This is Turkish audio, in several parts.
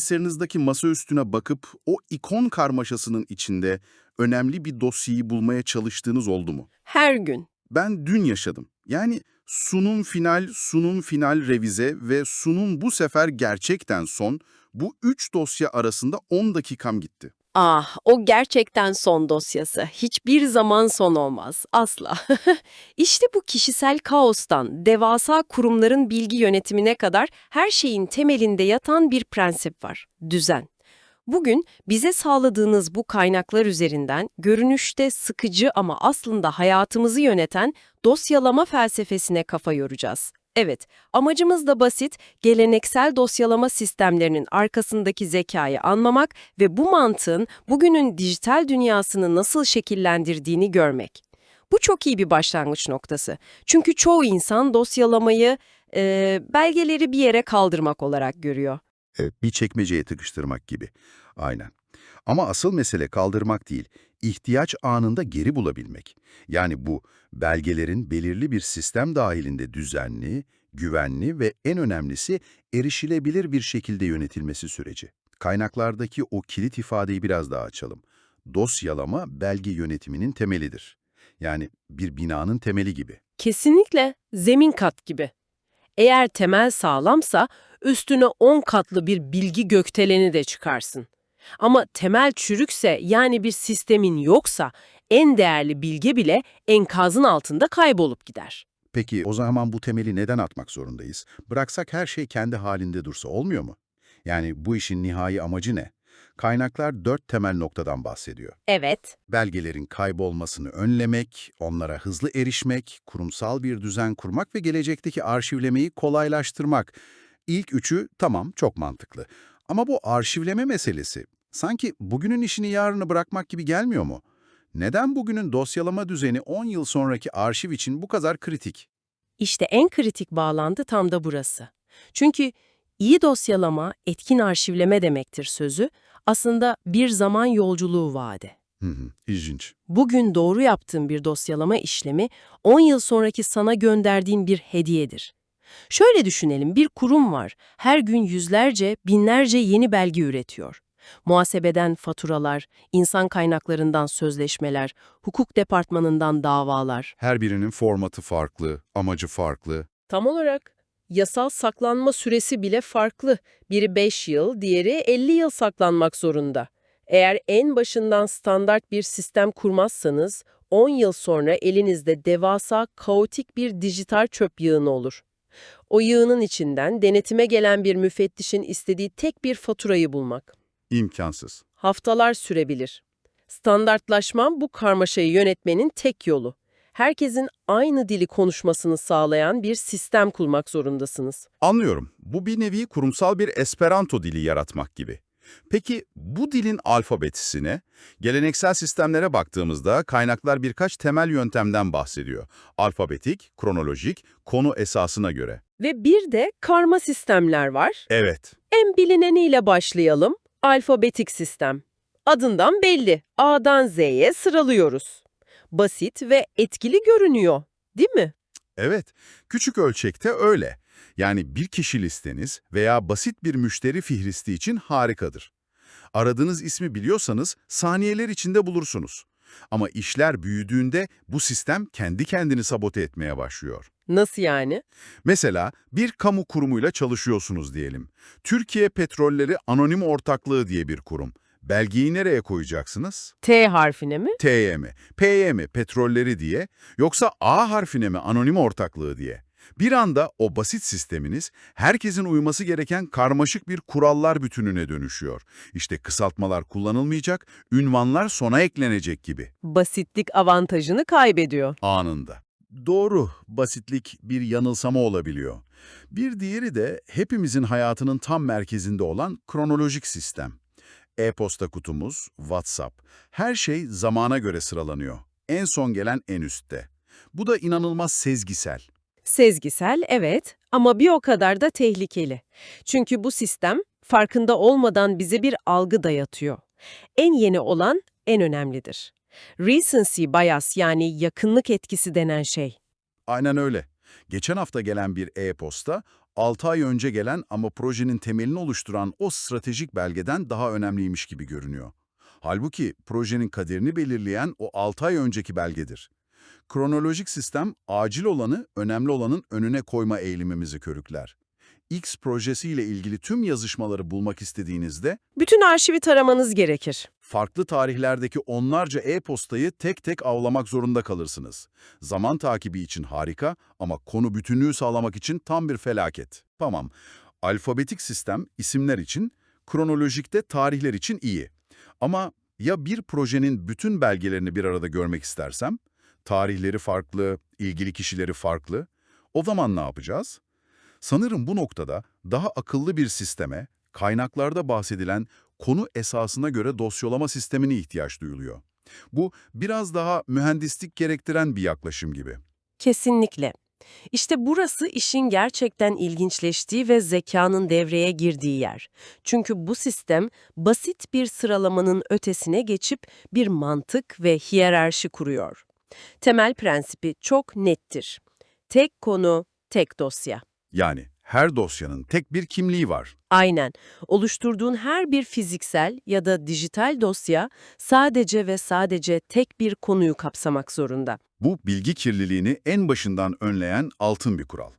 bilgisayarınızdaki masa üstüne bakıp o ikon karmaşasının içinde önemli bir dosyayı bulmaya çalıştığınız oldu mu? Her gün. Ben dün yaşadım. Yani sunum final, sunum final revize ve sunum bu sefer gerçekten son. Bu üç dosya arasında 10 dakikam gitti. Ah, o gerçekten son dosyası. Hiçbir zaman son olmaz. Asla. işte bu kişisel kaostan devasa kurumların bilgi yönetimine kadar her şeyin temelinde yatan bir prensip var. Düzen. Bugün bize sağladığınız bu kaynaklar üzerinden görünüşte sıkıcı ama aslında hayatımızı yöneten dosyalama felsefesine kafa yoracağız. Evet, amacımız da basit, geleneksel dosyalama sistemlerinin arkasındaki zekayı anlamak ve bu mantığın bugünün dijital dünyasını nasıl şekillendirdiğini görmek. Bu çok iyi bir başlangıç noktası. Çünkü çoğu insan dosyalamayı, e, belgeleri bir yere kaldırmak olarak görüyor. Evet, bir çekmeceye tıkıştırmak gibi. Aynen. Ama asıl mesele kaldırmak değil, ihtiyaç anında geri bulabilmek. Yani bu, belgelerin belirli bir sistem dahilinde düzenli, güvenli ve en önemlisi erişilebilir bir şekilde yönetilmesi süreci. Kaynaklardaki o kilit ifadeyi biraz daha açalım. Dosyalama belge yönetiminin temelidir. Yani bir binanın temeli gibi. Kesinlikle zemin kat gibi. Eğer temel sağlamsa üstüne 10 katlı bir bilgi gökdeleni de çıkarsın. Ama temel çürükse yani bir sistemin yoksa en değerli bilgi bile enkazın altında kaybolup gider. Peki o zaman bu temeli neden atmak zorundayız? Bıraksak her şey kendi halinde dursa olmuyor mu? Yani bu işin nihai amacı ne? Kaynaklar dört temel noktadan bahsediyor. Evet, Belgelerin kaybolmasını önlemek, onlara hızlı erişmek, kurumsal bir düzen kurmak ve gelecekteki arşivlemeyi kolaylaştırmak. İlk üçü tamam çok mantıklı. Ama bu arşivleme meselesi sanki bugünün işini yarını bırakmak gibi gelmiyor mu? Neden bugünün dosyalama düzeni 10 yıl sonraki arşiv için bu kadar kritik? işte en kritik bağlantı tam da burası. Çünkü iyi dosyalama, etkin arşivleme demektir sözü aslında bir zaman yolculuğu vaadi. Hı hı, ilginç. Bugün doğru yaptığın bir dosyalama işlemi 10 yıl sonraki sana gönderdiğin bir hediyedir. Şöyle düşünelim, bir kurum var. Her gün yüzlerce, binlerce yeni belge üretiyor. Muhasebeden faturalar, insan kaynaklarından sözleşmeler, hukuk departmanından davalar. Her birinin formatı farklı, amacı farklı. Tam olarak yasal saklanma süresi bile farklı. Biri 5 yıl, diğeri 50 yıl saklanmak zorunda. Eğer en başından standart bir sistem kurmazsanız 10 yıl sonra elinizde devasa, kaotik bir dijital çöp yığını olur. O yığının içinden denetime gelen bir müfettişin istediği tek bir faturayı bulmak. İmkansız. Haftalar sürebilir. Standartlaşma bu karmaşayı yönetmenin tek yolu. Herkesin aynı dili konuşmasını sağlayan bir sistem kurmak zorundasınız. Anlıyorum. Bu bir nevi kurumsal bir Esperanto dili yaratmak gibi. Peki bu dilin alfabetisi ne? Geleneksel sistemlere baktığımızda kaynaklar birkaç temel yöntemden bahsediyor. Alfabetik, kronolojik, konu esasına göre. Ve bir de karma sistemler var. Evet. En bilineniyle başlayalım. Alfabetik sistem. Adından belli. A'dan Z'ye sıralıyoruz. Basit ve etkili görünüyor, değil mi? Evet, küçük ölçekte öyle. Yani bir kişi listeniz veya basit bir müşteri fihristi için harikadır. Aradığınız ismi biliyorsanız saniyeler içinde bulursunuz. Ama işler büyüdüğünde bu sistem kendi kendini sabote etmeye başlıyor. Nasıl yani? Mesela bir kamu kurumuyla çalışıyorsunuz diyelim. Türkiye Petrolleri Anonim Ortaklığı diye bir kurum. Belgeyi nereye koyacaksınız? T harfine mi? T'ye mi, P'ye mi, petrolleri diye, yoksa A harfine mi, anonim ortaklığı diye. Bir anda o basit sisteminiz herkesin uyması gereken karmaşık bir kurallar bütününe dönüşüyor. İşte kısaltmalar kullanılmayacak, ünvanlar sona eklenecek gibi. Basitlik avantajını kaybediyor. Anında. Doğru, basitlik bir yanılsama olabiliyor. Bir diğeri de hepimizin hayatının tam merkezinde olan kronolojik sistem. E-posta kutumuz, WhatsApp, her şey zamana göre sıralanıyor. En son gelen en üstte. Bu da inanılmaz sezgisel. Sezgisel, evet ama bir o kadar da tehlikeli. Çünkü bu sistem farkında olmadan bize bir algı dayatıyor. En yeni olan en önemlidir. Recency bias yani yakınlık etkisi denen şey. Aynen öyle. Geçen hafta gelen bir e-posta 6 ay önce gelen ama projenin temelini oluşturan o stratejik belgeden daha önemliymiş gibi görünüyor. Halbuki projenin kaderini belirleyen o 6 ay önceki belgedir. Kronolojik sistem acil olanı önemli olanın önüne koyma eğilimimizi körükler. X projesiyle ilgili tüm yazışmaları bulmak istediğinizde Bütün arşivi taramanız gerekir. farklı tarihlerdeki onlarca e-postayı tek tek avlamak zorunda kalırsınız. Zaman takibi için harika ama konu bütünlüğü sağlamak için tam bir felaket. Tamam, alfabetik sistem isimler için, kronolojikte tarihler için iyi. Ama ya bir projenin bütün belgelerini bir arada görmek istersem, tarihleri farklı, ilgili kişileri farklı, o zaman ne yapacağız? Sanırım bu noktada daha akıllı bir sisteme, kaynaklarda bahsedilen konu esasına göre dosyalama sistemine ihtiyaç duyuluyor. Bu biraz daha mühendislik gerektiren bir yaklaşım gibi. Kesinlikle. İşte burası işin gerçekten ilginçleştiği ve zekanın devreye girdiği yer. Çünkü bu sistem basit bir sıralamanın ötesine geçip bir mantık ve hiyerarşi kuruyor. Temel prensibi çok nettir. Tek konu, tek dosya. Yani her dosyanın tek bir kimliği var. Aynen. Oluşturduğun her bir fiziksel ya da dijital dosya sadece ve sadece tek bir konuyu kapsamak zorunda. Bu bilgi kirliliğini en başından önleyen altın bir kural.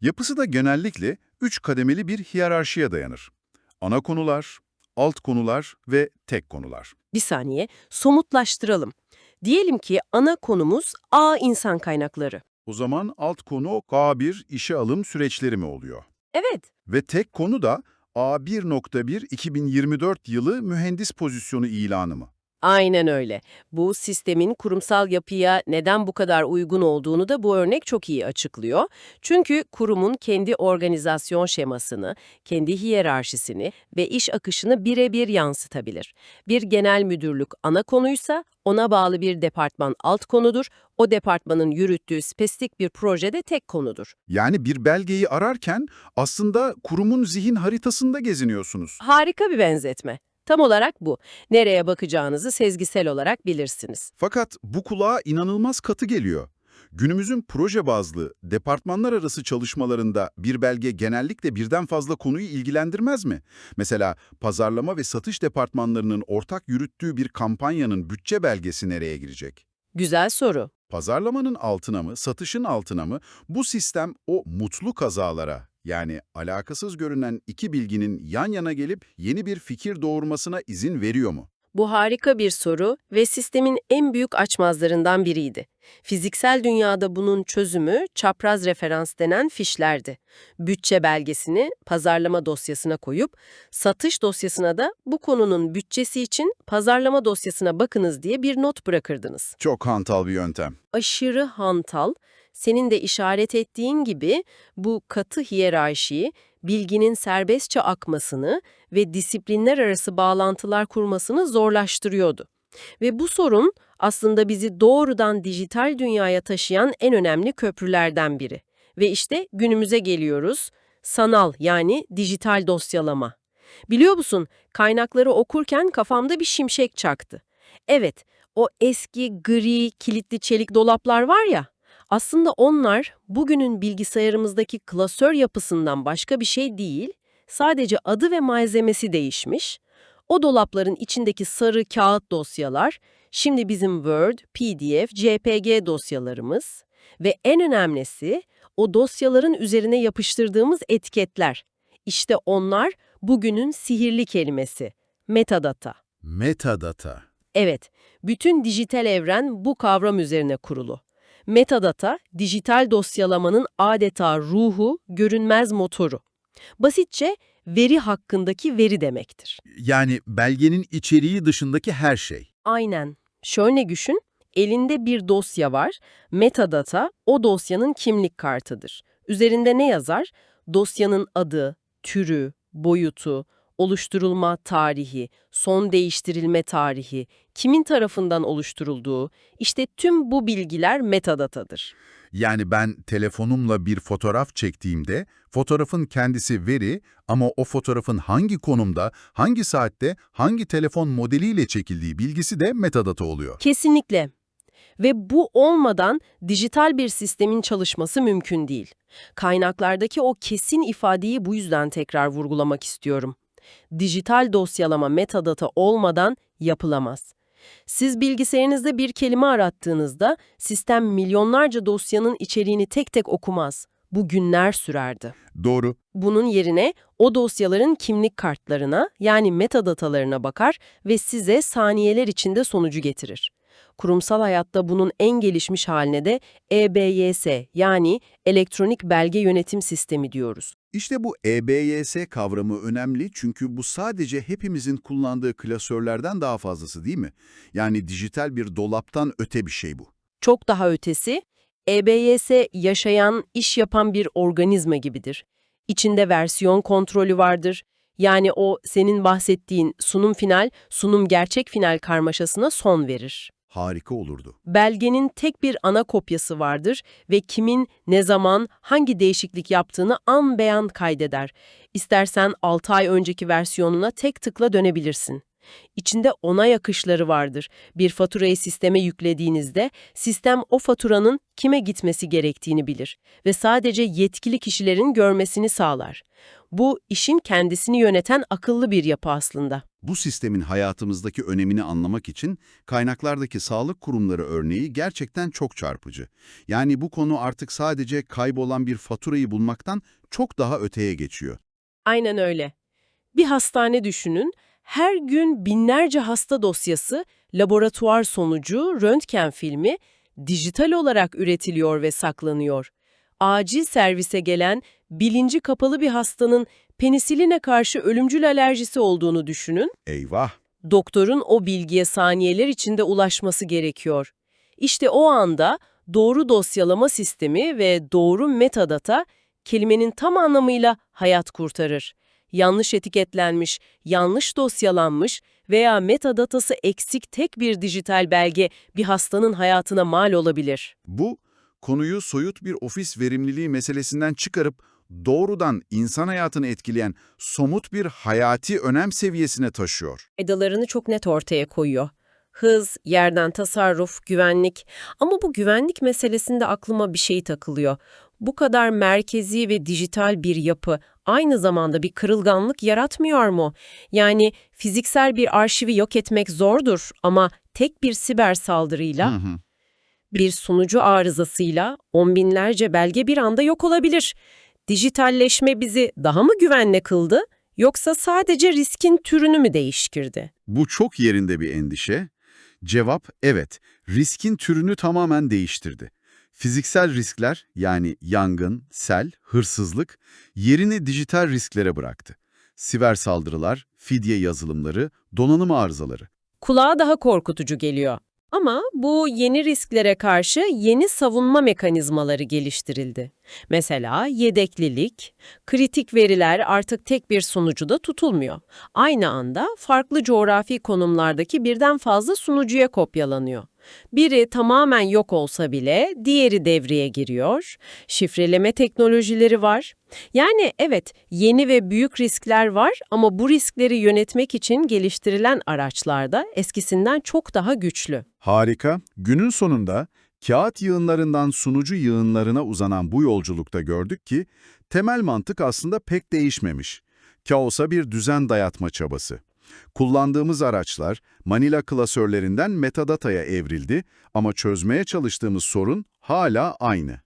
Yapısı da genellikle üç kademeli bir hiyerarşiye dayanır. Ana konular, alt konular ve tek konular. Bir saniye, somutlaştıralım. Diyelim ki ana konumuz A insan kaynakları. O zaman alt konu K1 işe alım süreçleri mi oluyor? Evet. Ve tek konu da A1.1 2024 yılı mühendis pozisyonu ilanı mı? Aynen öyle. Bu sistemin kurumsal yapıya neden bu kadar uygun olduğunu da bu örnek çok iyi açıklıyor. Çünkü kurumun kendi organizasyon şemasını, kendi hiyerarşisini ve iş akışını birebir yansıtabilir. Bir genel müdürlük ana konuysa ona bağlı bir departman alt konudur, o departmanın yürüttüğü spesifik bir projede tek konudur. Yani bir belgeyi ararken aslında kurumun zihin haritasında geziniyorsunuz. Harika bir benzetme. Tam olarak bu. Nereye bakacağınızı sezgisel olarak bilirsiniz. Fakat bu kulağa inanılmaz katı geliyor. Günümüzün proje bazlı, departmanlar arası çalışmalarında bir belge genellikle birden fazla konuyu ilgilendirmez mi? Mesela pazarlama ve satış departmanlarının ortak yürüttüğü bir kampanyanın bütçe belgesi nereye girecek? Güzel soru. Pazarlamanın altına mı, satışın altına mı bu sistem o mutlu kazalara yani alakasız görünen iki bilginin yan yana gelip yeni bir fikir doğurmasına izin veriyor mu? Bu harika bir soru ve sistemin en büyük açmazlarından biriydi. Fiziksel dünyada bunun çözümü çapraz referans denen fişlerdi. Bütçe belgesini pazarlama dosyasına koyup, satış dosyasına da bu konunun bütçesi için pazarlama dosyasına bakınız diye bir not bırakırdınız. Çok hantal bir yöntem. aşırı hantal, senin de işaret ettiğin gibi bu katı hiyerarşiyi, bilginin serbestçe akmasını ve disiplinler arası bağlantılar kurmasını zorlaştırıyordu. Ve bu sorun aslında bizi doğrudan dijital dünyaya taşıyan en önemli köprülerden biri. Ve işte günümüze geliyoruz. Sanal yani dijital dosyalama. Biliyor musun, kaynakları okurken kafamda bir şimşek çaktı. Evet, o eski gri kilitli çelik dolaplar var ya, aslında onlar bugünün bilgisayarımızdaki klasör yapısından başka bir şey değil, sadece adı ve malzemesi değişmiş. O dolapların içindeki sarı kağıt dosyalar, şimdi bizim Word, PDF, JPG dosyalarımız ve en önemlisi o dosyaların üzerine yapıştırdığımız etiketler. İşte onlar bugünün sihirli kelimesi, metadata. Metadata. Evet, bütün dijital evren bu kavram üzerine kurulu. Metadata, dijital dosyalamanın adeta ruhu, görünmez motoru. Basitçe veri hakkındaki veri demektir. Yani belgenin içeriği dışındaki her şey. Aynen. Şöyle düşün, elinde bir dosya var, metadata o dosyanın kimlik kartıdır. Üzerinde ne yazar? Dosyanın adı, türü, boyutu, oluşturulma tarihi, son değiştirilme tarihi, kimin tarafından oluşturulduğu, işte tüm bu bilgiler metadatadır. Yani ben telefonumla bir fotoğraf çektiğimde fotoğrafın kendisi veri ama o fotoğrafın hangi konumda, hangi saatte, hangi telefon modeliyle çekildiği bilgisi de metadata oluyor. Kesinlikle. Ve bu olmadan dijital bir sistemin çalışması mümkün değil. Kaynaklardaki o kesin ifadeyi bu yüzden tekrar vurgulamak istiyorum. Dijital dosyalama metadata olmadan yapılamaz. Siz bilgisayarınızda bir kelime arattığınızda sistem milyonlarca dosyanın içeriğini tek tek okumaz. Bu günler sürerdi. Doğru. Bunun yerine o dosyaların kimlik kartlarına yani metadatalarına bakar ve size saniyeler içinde sonucu getirir. Kurumsal hayatta bunun en gelişmiş haline de EBYS yani Elektronik Belge Yönetim Sistemi diyoruz. İşte bu EBYS kavramı önemli çünkü bu sadece hepimizin kullandığı klasörlerden daha fazlası değil mi? Yani dijital bir dolaptan öte bir şey bu. Çok daha ötesi, EBYS yaşayan, iş yapan bir organizma gibidir. İçinde versiyon kontrolü vardır. Yani o senin bahsettiğin sunum final, sunum gerçek final karmaşasına son verir. Harika olurdu. Belgenin tek bir ana kopyası vardır ve kimin, ne zaman, hangi değişiklik yaptığını an beyan kaydeder. İstersen 6 ay önceki versiyonuna tek tıkla dönebilirsin. İçinde onay akışları vardır. Bir faturayı sisteme yüklediğinizde sistem o faturanın kime gitmesi gerektiğini bilir ve sadece yetkili kişilerin görmesini sağlar. Bu işin kendisini yöneten akıllı bir yapı aslında. Bu sistemin hayatımızdaki önemini anlamak için kaynaklardaki sağlık kurumları örneği gerçekten çok çarpıcı. Yani bu konu artık sadece kaybolan bir faturayı bulmaktan çok daha öteye geçiyor. Aynen öyle. Bir hastane düşünün, her gün binlerce hasta dosyası, laboratuvar sonucu, röntgen filmi dijital olarak üretiliyor ve saklanıyor. Acil servise gelen, bilinci kapalı bir hastanın penisiline karşı ölümcül alerjisi olduğunu düşünün. Eyvah! Doktorun o bilgiye saniyeler içinde ulaşması gerekiyor. İşte o anda doğru dosyalama sistemi ve doğru metadata kelimenin tam anlamıyla hayat kurtarır. Yanlış etiketlenmiş, yanlış dosyalanmış veya metadatası eksik tek bir dijital belge bir hastanın hayatına mal olabilir. Bu, konuyu soyut bir ofis verimliliği meselesinden çıkarıp doğrudan insan hayatını etkileyen somut bir hayati önem seviyesine taşıyor. faydalarını çok net ortaya koyuyor. Hız, yerden tasarruf, güvenlik. Ama bu güvenlik meselesinde aklıma bir şey takılıyor. Bu kadar merkezi ve dijital bir yapı aynı zamanda bir kırılganlık yaratmıyor mu? Yani fiziksel bir arşivi yok etmek zordur ama tek bir siber saldırıyla, Hı hı. bir sunucu arızasıyla on binlerce belge bir anda yok olabilir. Dijitalleşme bizi daha mı güvenli kıldı yoksa sadece riskin türünü mü değiştirdi? Bu çok yerinde bir endişe. Cevap evet, riskin türünü tamamen değiştirdi. Fiziksel riskler yani yangın, sel, hırsızlık yerini dijital risklere bıraktı. Siber saldırılar, fidye yazılımları, donanım arızaları. Kulağa daha korkutucu geliyor. Ama bu yeni risklere karşı yeni savunma mekanizmaları geliştirildi. Mesela yedeklilik, kritik veriler artık tek bir sunucuda tutulmuyor. Aynı anda farklı coğrafi konumlardaki birden fazla sunucuya kopyalanıyor. Biri tamamen yok olsa bile diğeri devreye giriyor. Şifreleme teknolojileri var. Yani evet yeni ve büyük riskler var ama bu riskleri yönetmek için geliştirilen araçlar da eskisinden çok daha güçlü. Harika. Günün sonunda kağıt yığınlarından sunucu yığınlarına uzanan bu yolculukta gördük ki temel mantık aslında pek değişmemiş. Kaosa bir düzen dayatma çabası. Kullandığımız araçlar Manila klasörlerinden metadataya evrildi ama çözmeye çalıştığımız sorun hala aynı.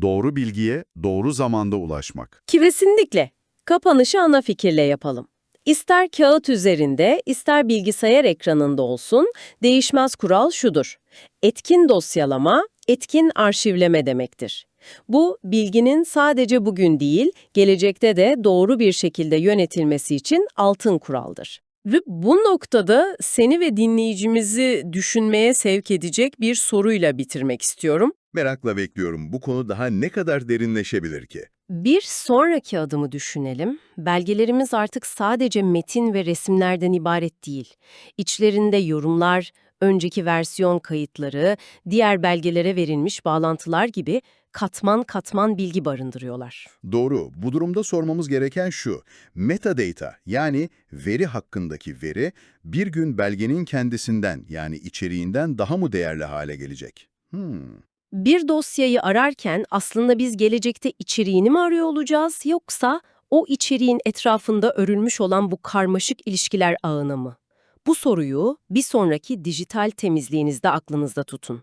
Doğru bilgiye doğru zamanda ulaşmak. Kesinlikle. Kapanışı ana fikirle yapalım. İster kağıt üzerinde, ister bilgisayar ekranında olsun, değişmez kural şudur. Etkin dosyalama, etkin arşivleme demektir. Bu, bilginin sadece bugün değil, gelecekte de doğru bir şekilde yönetilmesi için altın kuraldır. Ve bu noktada seni ve dinleyicimizi düşünmeye sevk edecek bir soruyla bitirmek istiyorum. Merakla bekliyorum. Bu konu daha ne kadar derinleşebilir ki? Bir sonraki adımı düşünelim. Belgelerimiz artık sadece metin ve resimlerden ibaret değil. İçlerinde yorumlar, önceki versiyon kayıtları, diğer belgelere verilmiş bağlantılar gibi katman katman bilgi barındırıyorlar. Doğru. Bu durumda sormamız gereken şu. Metadata yani veri hakkındaki veri bir gün belgenin kendisinden yani içeriğinden daha mı değerli hale gelecek? Hmm. Bir dosyayı ararken aslında biz gelecekte içeriğini mi arıyor olacağız yoksa o içeriğin etrafında örülmüş olan bu karmaşık ilişkiler ağını mı? Bu soruyu bir sonraki dijital temizliğinizde aklınızda tutun.